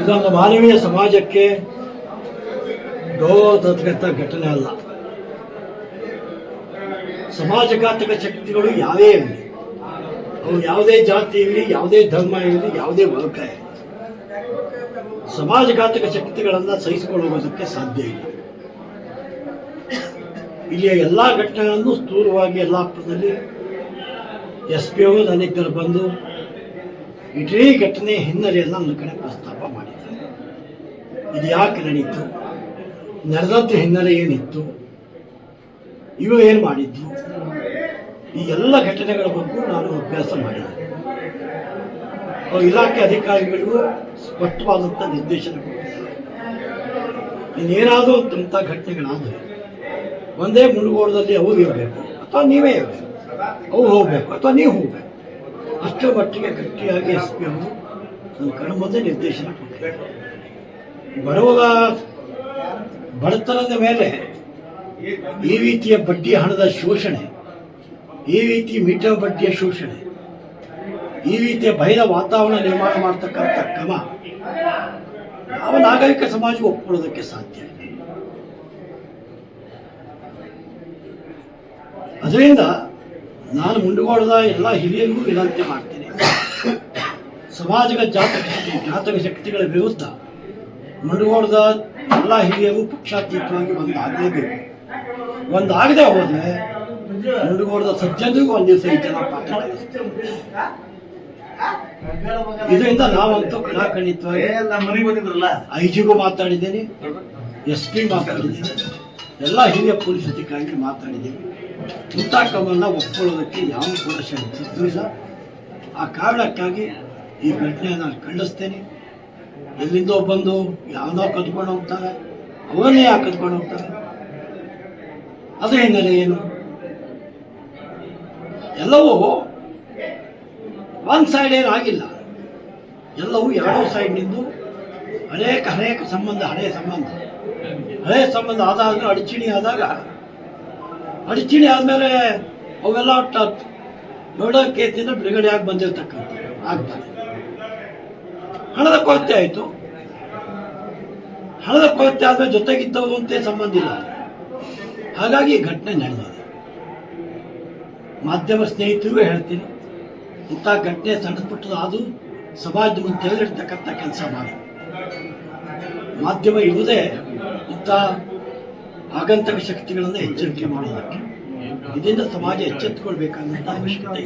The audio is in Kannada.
ಇದೊಂದು ಮಾನವೀಯ ಸಮಾಜಕ್ಕೆ ತಕ್ಕಂಥ ಘಟನೆ ಅಲ್ಲ. ಸಮಾಜಘಾತಕ ಶಕ್ತಿಗಳು ಯಾವೇ ಇರಲಿ ಅವು ಯಾವುದೇ ಜಾತಿ ಇರಲಿ, ಯಾವುದೇ ಧರ್ಮ ಇರಲಿ, ಯಾವುದೇ ವರ್ಗ ಇರಲಿ, ಸಮಾಜಘಾತಕ ಶಕ್ತಿಗಳನ್ನು ಸಹಿಸಿಕೊಳ್ಳುವುದಕ್ಕೆ ಸಾಧ್ಯ ಇಲ್ಲ. ಇಲ್ಲಿಯ ಎಲ್ಲ ಘಟನೆಗಳನ್ನು ಸ್ಥೂಲವಾಗಿ ಯಲ್ಲಾಪುರದಲ್ಲಿ ಎಸ್ ಪಿ ಓ ನನಗೆ ಬಂದು ಇಡೀ ಘಟನೆ ಹಿನ್ನೆಲೆಯನ್ನು ನನ್ನ ಕಡೆ ಪ್ರಸ್ತಾಪ ಮಾಡಿದ್ದಾರೆ ಇದು ಯಾಕೆ ನಡೀತು? ನಡೆದಂಥ ಹಿನ್ನೆಲೆ ಏನಿತ್ತು? ಇವು ಏನು ಮಾಡಿದ್ದು ಈ ಎಲ್ಲ ಘಟನೆಗಳ ಬಗ್ಗೆ ನಾನು ಅಭ್ಯಾಸ ಮಾಡಿದೆ. ಇಲಾಖೆ ಅಧಿಕಾರಿಗಳಿಗೂ ಸ್ಪಷ್ಟವಾದಂಥ ನಿರ್ದೇಶನ ಕೊಟ್ಟಿದ್ದಾರೆ. ಇನ್ನೇನಾದರೂ ಅಂಥ ಘಟನೆಗಳಾದರೆ ಒಂದೇ ಮುಳುಗೋಡದಲ್ಲಿ ಅವರು ಇರಬೇಕು, ಅಥವಾ ನೀವೇ ಇರಬೇಕು. ಅವು ಹೋಗಬೇಕು. ಅಥವಾ ನೀವು ಹೋಗಬೇಕು. ಅಷ್ಟರ ಮಟ್ಟಿಗೆ ಗಟ್ಟಿಯಾಗಿ ಎಸ್ ಪಿ ಅವರು ನನ್ನ ನಿರ್ದೇಶನ ಕೊಟ್ಟಿದ್ದಾರೆ. ಬಡವರ ಬಡತನದ ಮೇಲೆ ಈ ರೀತಿಯ ಬಡ್ಡಿ ಹಣದ ಶೋಷಣೆ, ಈ ರೀತಿ ಮೀಟರ್ ಬಡ್ಡಿಯ ಶೋಷಣೆ, ಈ ರೀತಿಯ ಭಯದ ವಾತಾವರಣ ನಿರ್ಮಾಣ ಮಾಡ್ತಕ್ಕಂಥ ಕ್ರಮ ಯಾವ ನಾಗರಿಕ ಸಮಾಜಕ್ಕೆ ಒಪ್ಕೊಳ್ಳೋದಕ್ಕೆ ಸಾಧ್ಯ ಇಲ್ಲ. ಅದರಿಂದ ನಾನು ಮುಂಡುಗೋಡದ ಎಲ್ಲ ಹಿರಿಯರಿಗೂ ವಿನಂತಿ ಮಾಡ್ತೀನಿ. ಸಮಾಜದ ಜಾತಕ ಶಕ್ತಿ ಜಾತಕ ಶಕ್ತಿಗಳ ವಿರುದ್ಧ ಮುಂಡುಗೋಡದ ಎಲ್ಲ ಹಿರಿಯರು ಪಕ್ಷಾತೀತವಾಗಿ ಒಂದು ಆಗಲೇಬೇಕು ಒಂದು ಆಗದೆ ಹೋದ್ರೆ ಮುಂಡುಗೋಡದ ಸಜ್ಜನಿಗೂ ಒಂದು ದಿವಸ ಈ ಜನ ಪಾಠ. ಇದರಿಂದ ನಾವಂತೂ ಕಲಾಖಂಡಿತವಾಗಿ ಐ ಜಿಗೂ ಮಾತಾಡಿದ್ದೇನೆ ಎಸ್ ಪಿ ಮಾತಾಡಿದ್ದೇನೆ ಎಲ್ಲ ಹಿರಿಯ ಪೊಲೀಸ್ ಅಧಿಕಾರಿಗಳು ಮಾತಾಡಿದ್ದೇವೆ ಕ್ರಮವನ್ನು ಒಪ್ಕೊಳ್ಳೋದಕ್ಕೆ ಯಾವ ಕೂಡ ಸಿದ್ಧವಿಲ್ಲ ಆ ಕಾರಣಕ್ಕಾಗಿ ಈ ಘಟನೆ ನಾನು ಖಂಡಿಸ್ತೇನೆ. ಎಲ್ಲಿಂದೋ ಬಂದು ಯಾವುದೋ ಕದ್ಕೊಂಡು ಹೋಗ್ತಾರೆ, ಅವರನ್ನೇ ಯಾಕೆ ಕದ್ಕೊಂಡು ಹೋಗ್ತಾರೆ? ಅದರ ಹಿನ್ನೆಲೆ ಏನು? ಎಲ್ಲವೂ ಒನ್ ಸೈಡ್ ಏನು ಆಗಿಲ್ಲ. ಎಲ್ಲವೂ ಎರಡೂ ಸೈಡ್ನಿಂದ ಅನೇಕ ಅನೇಕ ಸಂಬಂಧ ಹಳೆಯ ಸಂಬಂಧ. ಹಳೆಯ ಸಂಬಂಧ ಆದಾಗ ಅಡಚಣೆ ಆದಾಗ ಅಡಚಣೆ ಆದಮೇಲೆ ಅವೆಲ್ಲ ಟ- ನೋಡೋ ಕೇಸಿಂದ ಬಿಡುಗಡೆ ಆಗಿ ಬಂದಿರತಕ್ಕಂಥ ಆಗ್ತಾರೆ ಹಣದ ಕೊರತೆ ಆಯಿತು. ಹಣದ ಕೊರತೆ ಆದ್ಮೇಲೆ ಜೊತೆಗಿದ್ದವರು ಅಂತ ಸಂಬಂಧ ಇಲ್ಲ. ಹಾಗಾಗಿ ಘಟನೆ ನಡೆದಿದೆ. ಮಾಧ್ಯಮ ಸ್ನೇಹಿತರಿಗೂ ಹೇಳ್ತೀನಿ, ಇಂಥ ಘಟನೆ ಸಣ್ಣ ಪುಟ್ಟದು ಅದು ಸಮಾಜದ ಮುಂದೆ ತೆರೆದಿಡ್ತಕ್ಕಂಥ ಕೆಲಸ ಮಾಡಿ. ಮಾಧ್ಯಮ ಇರುವುದೇ ಇಂಥ ಆಗಂತಕ ಶಕ್ತಿಗಳನ್ನು ಎಚ್ಚರಿಕೆ ಮಾಡೋದಕ್ಕೆ ಇದರಿಂದ ಸಮಾಜ ಎಚ್ಚೆತ್ತುಕೊಳ್ಬೇಕಾದಂಥ ಅವಶ್ಯಕತೆ.